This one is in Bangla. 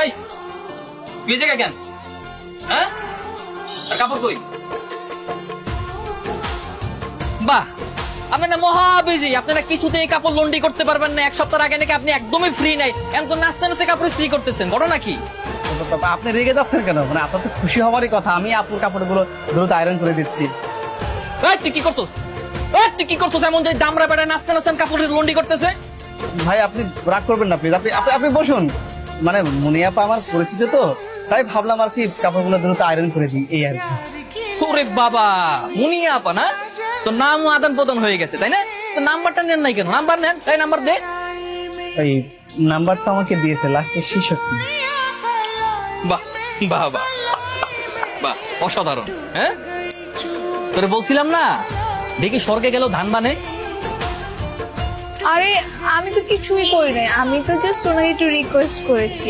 এই তুই এই জায়গায় কেন? হ্যাঁ? আর কাপড় কই? বাহ আপনারা মহা বিজি আপনারা কিছুতেই কাপড় লন্ডি করতে পারবেন না। এক সপ্তাহ আগে নাকি আপনি একদমই ফ্রি নাই। এখন তো নাচতে নাচতে কাপড় ইস্ত্রি করতেছেন বড় নাকি? আপনি রেগে যাচ্ছেন কেন? মানে আপনার তো খুশি হওয়ারই কথা। আমি আপুর কাপড়গুলো দ্রুত আয়রন করে দিচ্ছি। এই তুই কি করছস? এই তুই কি করছস এমন যে দামরা বেড়া নাচতে নাচতেন কাপড় লন্ডি করতেছে? ভাই আপনি রাগ করবেন না প্লিজ আপনি আপনি আপনি বসুন। মানে মুনিয়াপা আমার পরিচিত তো তাই ভাবলাম আর কি কাপড়গুলো দ্রুত আয়রন করে দিই এই আর কি। ওরে বাবা মুনিয়া আপা না? তো নাম আদান প্রদান হয়ে গেছে তাই না? তো নাম্বারটা নেন নাই কেন? নাম্বার নেন তাই নাম্বার দে। এই নাম্বারটা আমাকে দিয়েছে লাস্টের শিশক্তি বাহ বাহ বাহ বাহ অসাধারণ হ্যাঁ? তোরে বলছিলাম না দেখি স্বর্গে গেল ধান বানে। আরে আমি তো কিছুই করি নাই। আমি তো জাস্ট ওনাকে একটু রিকোয়েস্ট করেছি।